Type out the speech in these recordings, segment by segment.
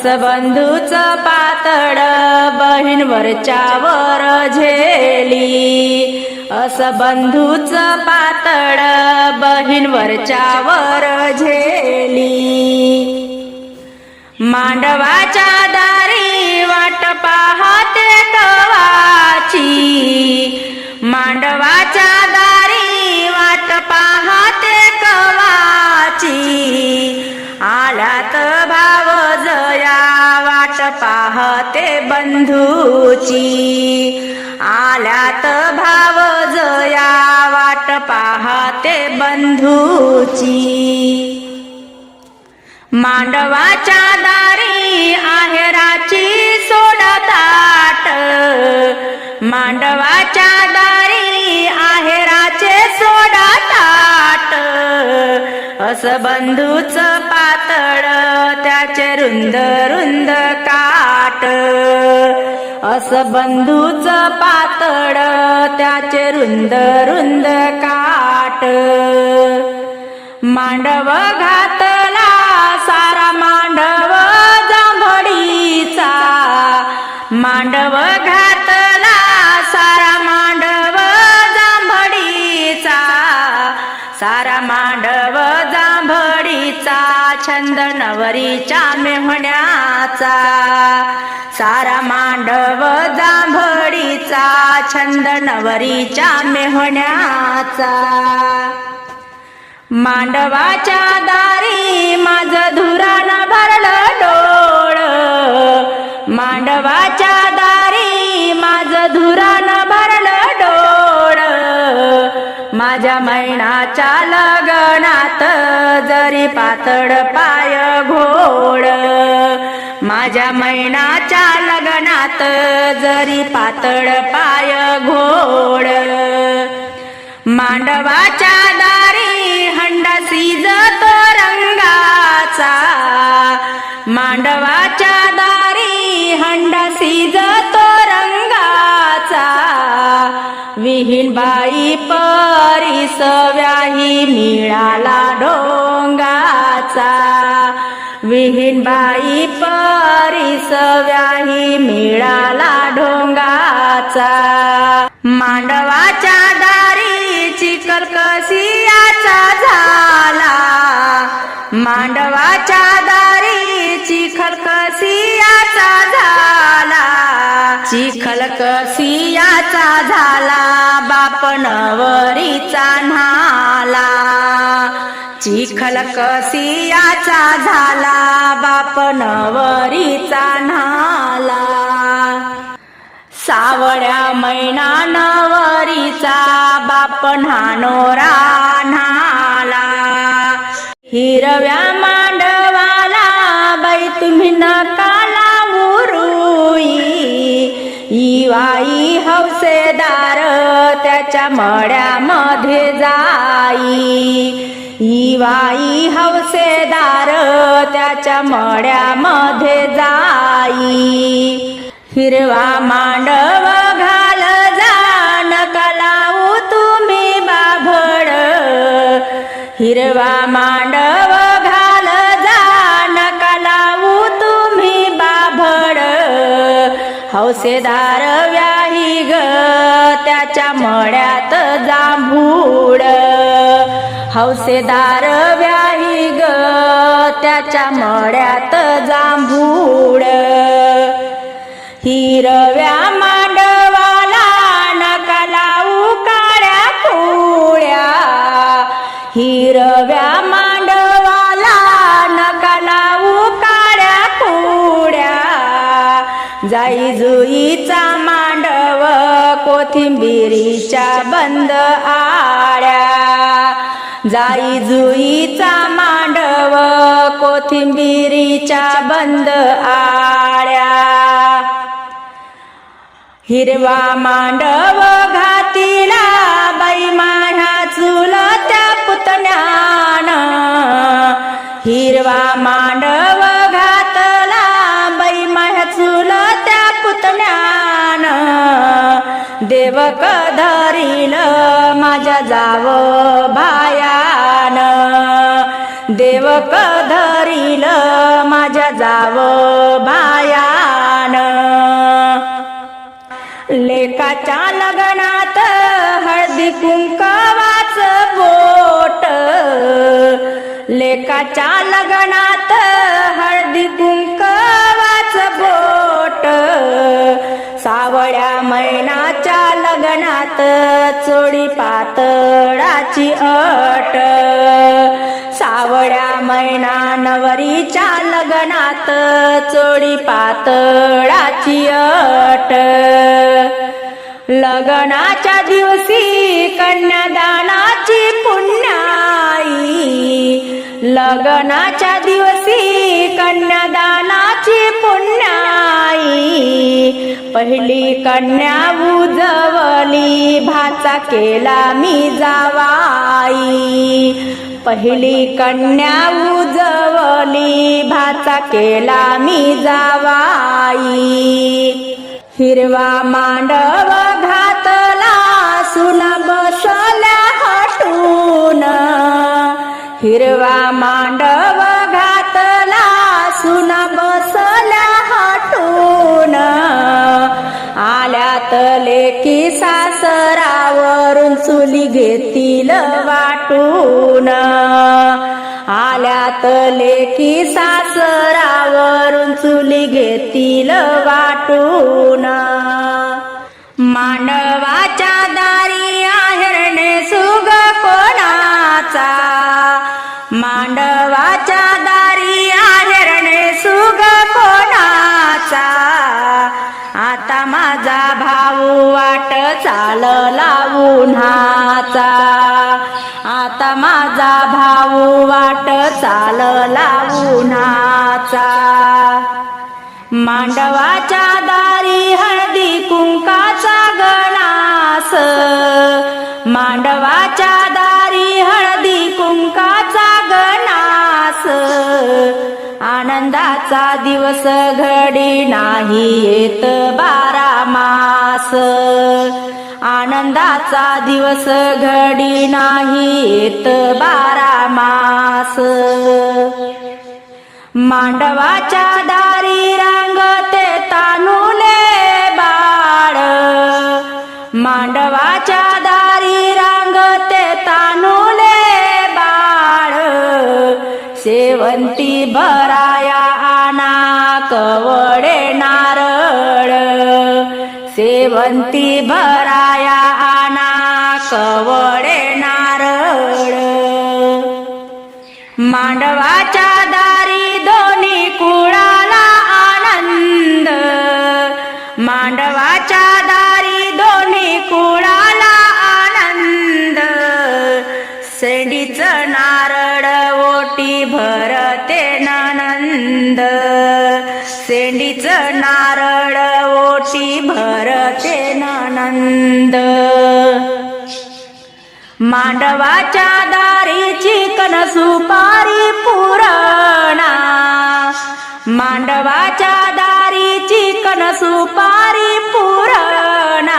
असं बंधूच पातळ बहीणवरच्या वर झेली. अस बंधूच पातळ बहीणवरच्या वर झेली. मांडवाच्या दारी वाट पाहते कवाची. मांडवाच्या दारी वाट पाहते कवाची. आल्यात भाव पाहते बंधूची. आल्यात भाव जया वाट पाहते बंधूची. मांडवाच्या दारी आहेराची सोडताट मांडवाच्या दारी आहेराचे सोडताट असं बंधूच पातळ त्याचे रुंद रुंद काट अस बंधूच पातळ त्याचे रुंद रुंद काट मांडव घातला सारा मांडव जांभडीचा मांडव छंद नवरीच्या मेहण्याचा सारा मांडव जांभडीचा छंद नवरीच्या मेहण्याचा. मांडवाच्या दारी माझ धुरानं भरलं डोळ मांडवाच्या दारी माझ धुरानं भरलं डोळ. माझ्या मैनाच्या लगनात जरी पातळ पाय घोळ माझ्या मैनाच्या लग्नात जरी पातळ पाय घोळ मांडवाच्या दारी हंडा सिजतो रंगाचा मांडवाच्या दारी हंडा सिजतो विहीन बाई सव्याही मिळाला डोंगाचा. विहीन बाई परीस मिळाला ढोंगाचा मांडवाच्या दारी चिखल कसियाचा झाला. मांडवाच्या दारी चिखल कसियाचा झाला. चिखल कसियाचा झाला. बाप नवरीचा न्हाला. चिखल कसियाचा झाला बाप नवरीचा न्हाला. सावळ्या मैना नवरीचा बाप न्हानोरा न्हाला. हिरव्या मांडवाला बाई तुम्ही नकाला उरुई. इवाई हौसेदार त्याच्या मड्यामध्ये जाई. इवाई हौसेदार त्याच्या मड्यामध्ये जाई. हिरवा मांडव घाल जाण कलाऊ तुम्ही बाभड. हिरवा मांडव हौसेदार व्याही ग. त्याच्या मळ्यात जांभूड हौसेदार व्याही ग. त्याच्या मळ्यात जांभूड हिरव्या कोथिंबिरीच्या बंद आळ्या जाई जुईचा मांडव कोथिंबिरीच्या बंद आळ्या हिरवा मांडव घातीला बाई माझ्या चुलत्या पुतण्यान. हिरवा मांडव सेवक धरील माझ्या जाव भायान. देवक धरील माझ्या जाव भायान. लेकाच्या लग्नात हळदी कुंकवाच बोट. लेकाच्या लग्नात मैनाच्या चोडी पातळाची अट. सावळ्या मैना नवरीच्या लग्नात चोडी पातळाची अट. लग्नाच्या दिवशी लग्नाच्या दिवशी कन्यादानाची पुण्याई. पहिली कन्या उजवली भाचा केला मी जावाई. पहिली कन्या उजवली भाचा केला मी जावाई. हिरवा मांडव हिरवा मांडव घातला सुना बसल्या हटून आल्यात लेकी सासरावरून चुली घेतील वाटून. आल्यात लेकी सासरावरून चुली घेतील वाटून. मांडवाच्या दा आता माझा भाऊ वाट चालला उन्हाचा. मांडवाच्या दारी हळदी कुंकाचा गणास. मांडवाच्या दारी हळदी कुंकाचा गणास. आनंदाचा दिवस घडी नाही येत बारा मास. आनंदाचा दिवस घडी नाही येत बारा मास. मांडवाच्या दारी रांगते कवडे नारळ मांडवाच्या दारी दोन्ही कुळाला आनंद. मांडवाच्या दारी दोन्ही कुळाला आनंद. सेंडीच नारळ ओटी भरते नानंद. सेंडीच नारळ ओटी भरते नानंद. मांडवाच्या दारी चिकन सुपारी पुरणा. मांडवाच्या दारी चिकन सुपारी पुरणा.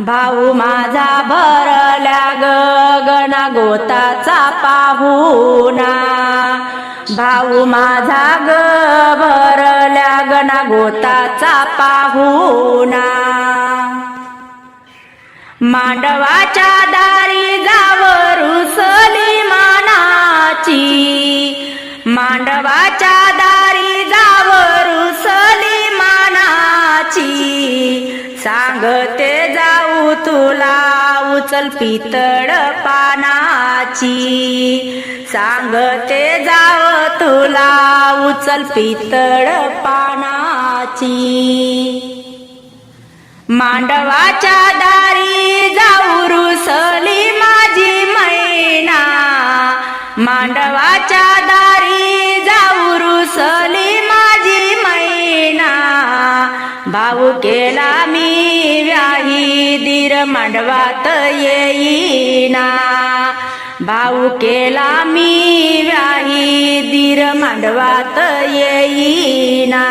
भाऊ माझा भरल्या गगना गोताचा पाहुना भाऊ माझा ग भरल्या गना गोताचा पाहुना मांडवाच्या दारी जावरुसली मानाची. मांडवाच्या दारी जावरुसली मानाची. सांगते जाऊ तुला उचल पितळ पानाची. सांगते जाव तुला उचल पितळ पानाची. मांडवाच्या दारी जाऊ रुसली माझी मैना. मांडवाच्या दारी जाऊ रुसली माझी मैना. भाऊ केला मी व्याही दीर मांडवात येईना. भाऊ केला मी व्याही दीर मांडवात येईना.